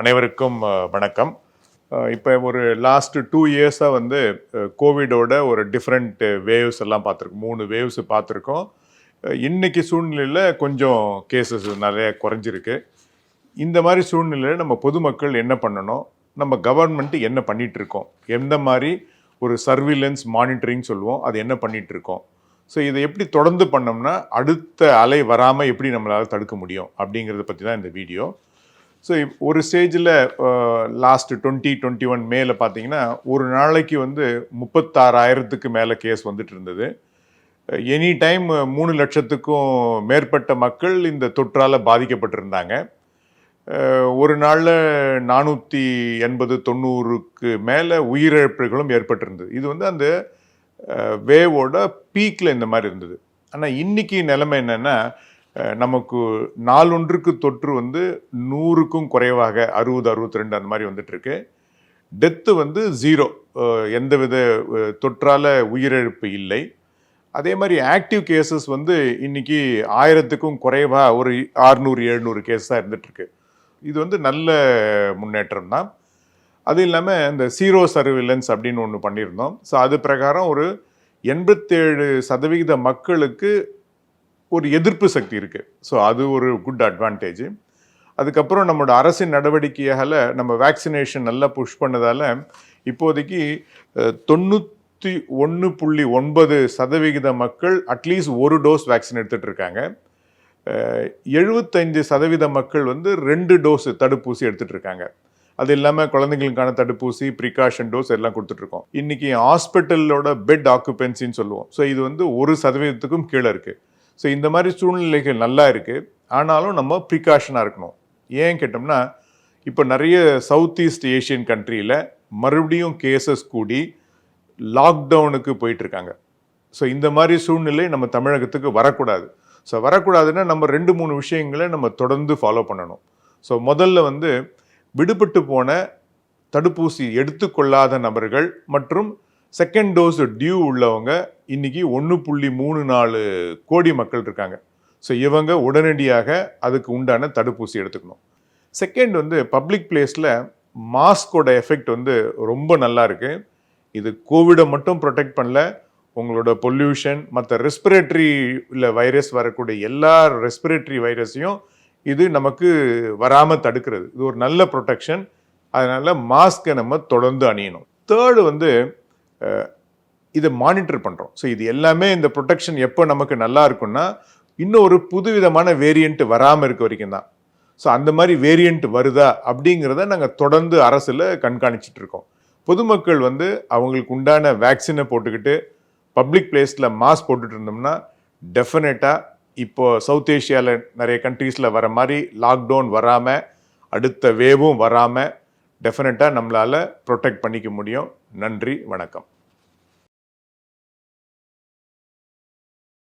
அனைவருக்கும் வணக்கம். இப்போ ஒரு லாஸ்ட் டூ இயர்ஸாக வந்து கோவிடோட ஒரு டிஃப்ரெண்ட் வேவ்ஸ் எல்லாம் பார்த்துருக்கோம். மூணு வேவ்ஸ் பார்த்துருக்கோம். இன்றைக்கி இன்னைக்கு சூழ்நிலையில் கொஞ்சம் கேசஸ் நிறைய குறைஞ்சிருக்கு. இந்த மாதிரி சூழ்நிலையில் நம்ம பொதுமக்கள் என்ன பண்ணணும்? நம்ம கவர்மெண்ட் என்ன பண்ணிகிட்ருக்கோம் இருக்கோம்? எந்த மாதிரி ஒரு சர்வீலன்ஸ் மானிட்டரிங் சொல்லுவோம். அது என்ன பண்ணிகிட்ருக்கோம் ஸோ இதை எப்படி தொடர்ந்து பண்ணோம்னா அடுத்த அலை வராமல் எப்படி நம்மளால் தடுக்க முடியும்? அப்படிங்கிறத பற்றி தான் இந்த வீடியோ ஸோ ஒரு ஸ்டேஜில் லாஸ்ட் டுவெண்ட்டி டுவெண்ட்டி ஒன் மேல பார்த்தீங்கன்னா ஒரு நாளைக்கு வந்து முப்பத்தாறாயிரத்துக்கு மேலே கேஸ் வந்துட்டு இருந்தது. எனி டைம் மூணு லட்சத்துக்கும் மேற்பட்ட மக்கள் இந்த தொற்றால் பாதிக்கப்பட்டிருந்தாங்க. ஒரு நாளில் நானூற்றி எண்பது தொண்ணூறுக்கு மேலே உயிரிழப்புகளும் ஏற்பட்டிருந்தது. இது வந்து அந்த வேவோட பீக்கில் இந்த மாதிரி இருந்தது. ஆனால் இன்னைக்கு நிலைமை என்னென்னா நமக்கு நாளொன்றுக்கு தொற்று வந்து நூறுக்கும் குறைவாக அறுபது அறுபத்தி ரெண்டு அந்த மாதிரி வந்துட்டுருக்கு. டெத்து வந்து ஜீரோ. எந்தவித தொற்றால் உயிரிழப்பு இல்லை. அதே மாதிரி ஆக்டிவ் கேசஸ் வந்து இன்னைக்கு ஆயிரத்துக்கும் குறைவாக ஒரு ஆறுநூறு எழுநூறு கேஸாக இருந்துகிட்ருக்கு இது வந்து நல்ல முன்னேற்றம் தான். அது இல்லாமல் இந்த சீரோ சர்விலன்ஸ் அப்படின்னு ஒன்று பண்ணியிருந்தோம். ஸோ அது பிரகாரம் ஒரு எண்பத்தேழு சதவிகித மக்களுக்கு ஒரு எதிர்ப்பு சக்தி இருக்குது ஸோ அது ஒரு குட் அட்வான்டேஜ் அதுக்கப்புறம் நம்மளோட அரசின் நடவடிக்கையால் நம்ம வேக்சினேஷன் நல்லா புஷ் பண்ணதால் இப்போதைக்கு தொண்ணூற்றி ஒன்று புள்ளி ஒன்பது சதவிகித மக்கள் அட்லீஸ்ட் ஒரு டோஸ் வேக்சின் எடுத்துகிட்டு இருக்காங்க. எழுபத்தைந்து சதவீத மக்கள் வந்து ரெண்டு டோஸ் தடுப்பூசி எடுத்துகிட்ருக்காங்க அது இல்லாமல் குழந்தைங்களுக்கான தடுப்பூசி ப்ரிகாஷன் டோஸ் எல்லாம் கொடுத்துட்ருக்கோம் இன்றைக்கி ஹாஸ்பிட்டலோட பெட் ஆக்குபென்சின்னு சொல்லுவோம். ஸோ இது வந்து ஒரு சதவீதத்துக்கும் கீழே இருக்குது ஸோ இந்த மாதிரி சூழ்நிலைகள் நல்லா இருக்குது ஆனாலும் நம்ம ப்ரிகாஷனாக இருக்கணும். ஏன் கேட்டோம்னா இப்போ நிறைய சவுத் ஈஸ்ட் ஏஷியன் கண்ட்ரியில் மறுபடியும் கேசஸ் கூடி லாக்டவுனுக்கு போயிட்டுருக்காங்க. ஸோ இந்த மாதிரி சூழ்நிலை நம்ம தமிழகத்துக்கு வரக்கூடாது. ஸோ வரக்கூடாதுன்னா நம்ம ரெண்டு மூணு விஷயங்களை நம்ம தொடர்ந்து ஃபாலோ பண்ணணும். ஸோ முதல்ல வந்து விடுபட்டு போன தடுப்பூசி எடுத்துக்கொள்ளாத நபர்கள் மற்றும் செகண்ட் டோஸ் டியூ உள்ளவங்க இன்றைக்கி ஒன்று புள்ளி மூணு நாலு கோடி மக்கள் இருக்காங்க. ஸோ இவங்க உடனடியாக அதுக்கு உண்டான தடுப்பூசி எடுத்துக்கணும். செகண்ட் வந்து பப்ளிக் பிளேஸில் மாஸ்கோட எஃபெக்ட் வந்து ரொம்ப நல்லா இருக்குது இது கோவிடை மட்டும் ப்ரொடெக்ட் பண்ணல. உங்களோட பொல்யூஷன் மற்ற ரெஸ்பிரேட்டரியில் வைரஸ் வரக்கூடிய எல்லா ரெஸ்பிரேட்டரி வைரஸையும் இது நமக்கு வராமல் தடுக்கிறது. இது ஒரு நல்ல ப்ரொடெக்ஷன் அதனால் மாஸ்க்கை நம்ம தொடர்ந்து அணியணும். தேர்டு வந்து இதை மானிட்டர் பண்ணுறோம் ஸோ இது எல்லாமே இந்த ப்ரொடெக்ஷன் எப்போ நமக்கு நல்லா இருக்கும்னா இன்னும் ஒரு புதுவிதமான வேரியண்ட் வராமல் இருக்க வரைக்கும் தான். ஸோ அந்த மாதிரி வேரியண்ட் வருதா அப்படிங்கிறத நாங்கள் தொடர்ந்து அரசில் கண்காணிச்சிட்டு இருக்கோம். பொதுமக்கள் வந்து அவங்களுக்கு உண்டான வேக்சினை போட்டுக்கிட்டு பப்ளிக் பிளேஸில் மாஸ்க் போட்டுட்டு இருந்தோம்னா டெஃபினட்டாக இப்போ சவுத் ஏஷியாவில் நிறைய கண்ட்ரீஸில் வர மாதிரி லாக்டவுன் வராமல் அடுத்த வேவும் வராமல் டெஃபினட்டாக நம்மளால் ப்ரொடெக்ட் பண்ணிக்க முடியும். நன்றி வணக்கம்.